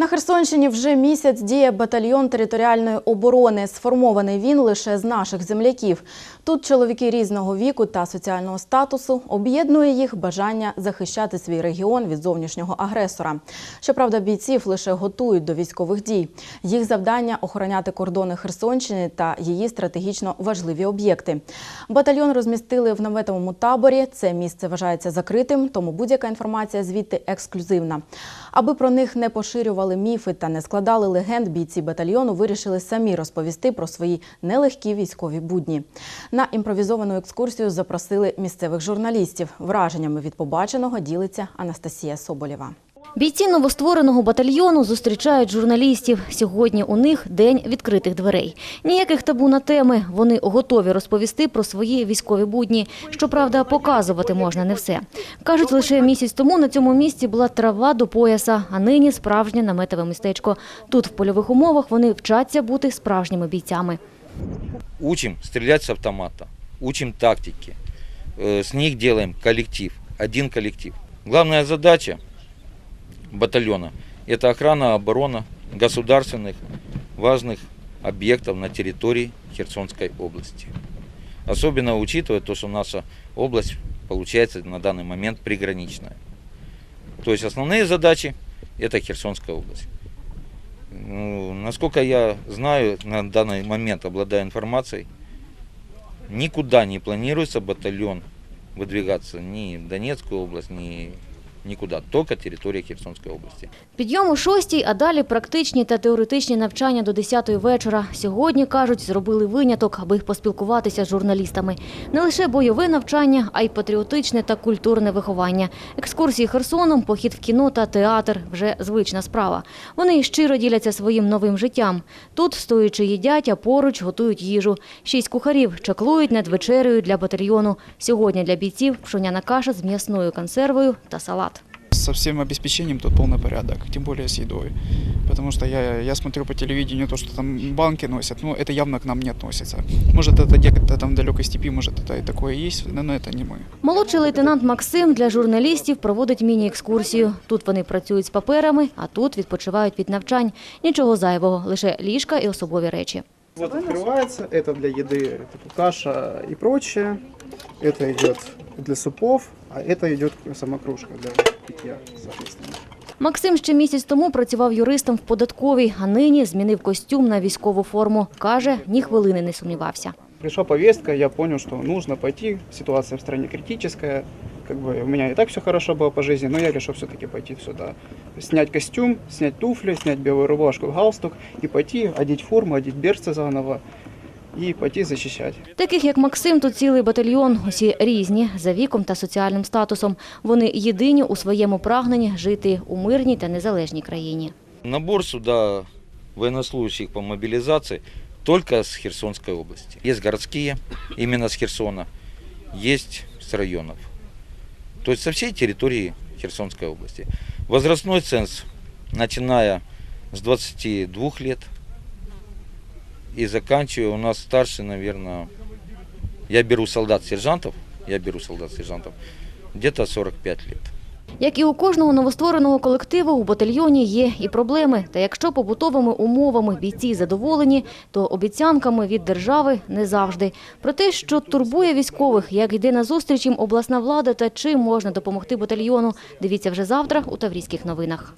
На Херсонщині вже місяць діє батальйон територіальної оборони. Сформований він лише з наших земляків. Тут чоловіки різного віку та соціального статусу об'єднує їх бажання захищати свій регіон від зовнішнього агресора. Щоправда, бійців лише готують до військових дій. Їх завдання охороняти кордони Херсонщини та її стратегічно важливі об'єкти. Батальйон розмістили в наметовому таборі. Це місце вважається закритим, тому будь-яка інформація звідти ексклюзивна. Аби про них не поширювали міфи та не складали легенд, бійці батальйону вирішили самі розповісти про свої нелегкі військові будні. На імпровізовану екскурсію запросили місцевих журналістів. Враженнями від побаченого ділиться Анастасія Соболєва. Бійці новоствореного батальйону зустрічають журналістів. Сьогодні у них день відкритих дверей. Ніяких табу на теми. Вони готові розповісти про свої військові будні. Щоправда, показувати можна не все. Кажуть, лише місяць тому на цьому місці була трава до пояса, а нині справжнє наметове містечко. Тут в польових умовах вони вчаться бути справжніми бійцями. Учим стрелять с автомата, учим тактике. Э, С них делаем коллектив, один коллектив. Главная задача батальона – это охрана, оборона государственных важных объектов на территории Херсонской области. Особенно учитывая то, что наша область получается на данный момент приграничная. То есть основные задачи – это Херсонская область. Ну, насколько я знаю, на данный момент обладаю информацией, никуда не планируется батальон выдвигаться ни в Донецкую область, ни никуда, только территория Херсонской области. Підйом у шостій, а далі практичні та теоретичні навчання до 10-ї вечора. Сьогодні, кажуть, зробили виняток, аби поспілкуватися з журналістами. Не лише бойове навчання, а й патріотичне та культурне виховання. Екскурсії Херсоном, похід в кіно та театр – вже звична справа. Вони щиро діляться своїм новим життям. Тут, стоячи, їдять, а поруч готують їжу. Шість кухарів чаклують над вечерею для батальйону. Сьогодні для бійців пшоняна каша з м'ясною консервою та салат Со всем обеспечением тут полный порядок, тем более с едой. Потому что я, я смотрю по телевидению то, что там банки носят, но это явно к нам не относится. Может это где-то там в далекой степи, может это и такое есть, но, но это не мы. Молодший лейтенант Максим для журналістів проводить міні-екскурсію. Тут вони працюють з паперами, а тут відпочивають від навчань. Нічого зайвого, лише ліжка і особові речі. Вот открывается, это для еды, типа каша и прочее. Это идет для супов, а это идет сама кружка для питья, соответственно. Максим ще місяць тому працював юристом в податковій, а нині змінив костюм на військову форму. Каже, ні хвилини не сумнівався. Пришла повестка, я понял, что нужно пойти, ситуация в стране критическая, как бы у меня и так все хорошо было по жизни, но я решил все-таки пойти сюда. Снять костюм, снять туфли, снять белую рубашку, галстук и пойти одеть форму, одеть берцы заново и пойти защищать. Таких, як Максим, тут цілий батальйон. Усі різні, за віком та соціальним статусом. Вони єдині у своєму прагненні жити у мирній та незалежній країні. Набор сюда военнослужащих по мобилизации только с Херсонской области. Есть городские, именно с Херсона, есть с районов. То есть со всей территории Херсонской области. Возрастной ценз, начиная с 22 лет и заканчивая у нас старше, наверное, я беру солдат-сержантов, я беру солдат-сержантов, где-то 45 лет. Як і у кожного новоствореного колективу, у батальйоні є і проблеми. Та якщо побутовими умовами бійці задоволені, то обіцянками від держави не завжди. Про те, що турбує військових, як йде на зустріч їм обласна влада та чим можна допомогти батальйону, дивіться вже завтра у Таврійських новинах.